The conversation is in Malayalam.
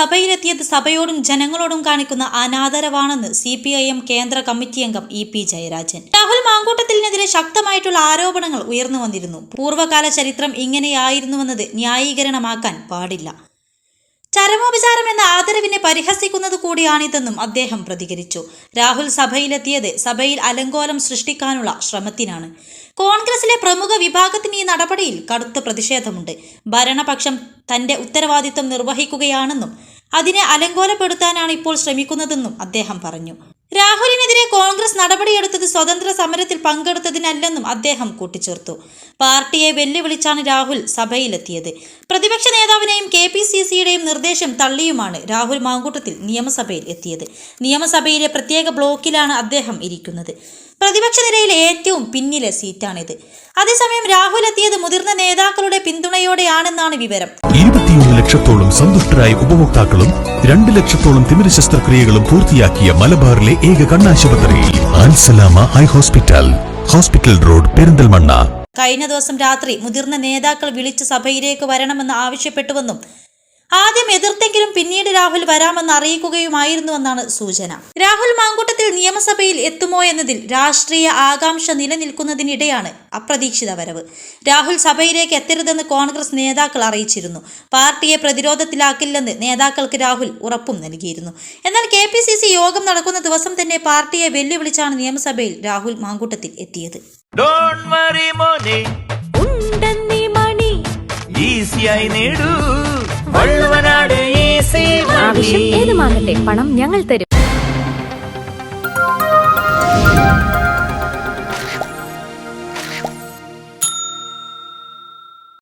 സഭയിലെത്തിയത് സഭയോടും ജനങ്ങളോടും കാണിക്കുന്ന അനാദരവാണെന്ന് സി പി ഐ എം കേന്ദ്ര കമ്മിറ്റി അംഗം ഇ പി ജയരാജൻ. രാഹുൽ മാങ്കൂട്ടത്തിനെതിരെ ശക്തമായിട്ടുള്ള ആരോപണങ്ങൾ ഉയർന്നു വന്നിരുന്നു പൂർവകാല ചരിത്രം ഇങ്ങനെയായിരുന്നുവെന്നത് ന്യായീകരണമാക്കാൻ പാടില്ല. ചരമോപചാരം എന്ന ആദരവിനെ പരിഹസിക്കുന്നത് കൂടിയാണിതെന്നും അദ്ദേഹം പ്രതികരിച്ചു. രാഹുൽ സഭയിലെത്തിയത് സഭയിൽ അലങ്കോലം സൃഷ്ടിക്കാനുള്ള ശ്രമത്തിനാണ്. കോൺഗ്രസിലെ പ്രമുഖ വിഭാഗത്തിന് ഈ നടപടിയിൽ കടുത്ത പ്രതിഷേധമുണ്ട്. ഭരണപക്ഷം തന്റെ ഉത്തരവാദിത്വം നിർവഹിക്കുകയാണെന്നും അതിനെ അലങ്കോലപ്പെടുത്താനാണ് ഇപ്പോൾ ശ്രമിക്കുന്നതെന്നും അദ്ദേഹം പറഞ്ഞു. രാഹുലിനെതിരെ കോൺഗ്രസ് നടപടിയെടുത്തത് സ്വതന്ത്ര സമരത്തിൽ പങ്കെടുത്തതിനല്ലെന്നും അദ്ദേഹം കൂട്ടിച്ചേർത്തു. പാർട്ടിയെ വെല്ലുവിളിച്ചാണ് രാഹുൽ സഭയിലെത്തിയത്. പ്രതിപക്ഷ നേതാവിനെയും കെ പി സി സിയുടെയും നിർദ്ദേശം തള്ളിയുമാണ് രാഹുൽ മാങ്കൂട്ടത്തിൽ നിയമസഭയിൽ എത്തിയത്. നിയമസഭയിലെ പ്രത്യേക ബ്ലോക്കിലാണ് അദ്ദേഹം ഇരിക്കുന്നത്. പ്രതിപക്ഷ നിരയിൽ ഏറ്റവും പിന്നിലെ സീറ്റാണിത്. അതേസമയം രാഹുൽ എത്തിയത് മുതിർന്ന നേതാക്കളുടെ പിന്തുണയോടെയാണെന്നാണ് വിവരം. ഇരുപത്തിയൊന്ന് ലക്ഷത്തോളം സന്തുഷ്ടരായ ഉപഭോക്താക്കളും രണ്ട് ലക്ഷത്തോളം തിമിര ശസ്ത്രക്രിയകളും പൂർത്തിയാക്കിയ മലബാറിലെ ഏക കണ്ണാശുപത്രി Ansalama high hospital. Hospital road Perinthalmanna. കഴിഞ്ഞ ദിവസം രാത്രി മുതിർന്ന നേതാക്കൾ വിളിച്ച് സഭയിലേക്ക് വരണമെന്ന് ആവശ്യപ്പെട്ടുവെന്നും ആദ്യം എതിർത്തെങ്കിലും പിന്നീട് രാഹുൽ വരാമെന്ന് അറിയിക്കുകയുമായിരുന്നുവെന്നാണ് സൂചന. രാഹുൽ മാങ്കൂട്ടത്തിൽ നിയമസഭയിൽ എത്തുമോ എന്നതിൽ രാഷ്ട്രീയ ആകാംക്ഷ നിലനിൽക്കുന്നതിനിടെയാണ് അപ്രതീക്ഷിത വരവ്. രാഹുൽ സഭയിലേക്ക് എത്തരുതെന്ന് കോൺഗ്രസ് നേതാക്കൾ അറിയിച്ചിരുന്നു. പാർട്ടിയെ പ്രതിരോധത്തിലാക്കില്ലെന്ന് നേതാക്കൾക്ക് രാഹുൽ ഉറപ്പും നൽകിയിരുന്നു. എന്നാൽ കെ പി സി സി യോഗം നടക്കുന്ന ദിവസം തന്നെ പാർട്ടിയെ വെല്ലുവിളിച്ചാണ് നിയമസഭയിൽ രാഹുൽ മാങ്കൂട്ടത്തിൽ എത്തിയത്. ഡോണ്ട് വറി മോനെ. ഉണ്ടെന്നീ മണി. ഈസിയായി നേടൂ. ആവശ്യം ഏതുമാകട്ടെ പണം ഞങ്ങൾ തരും.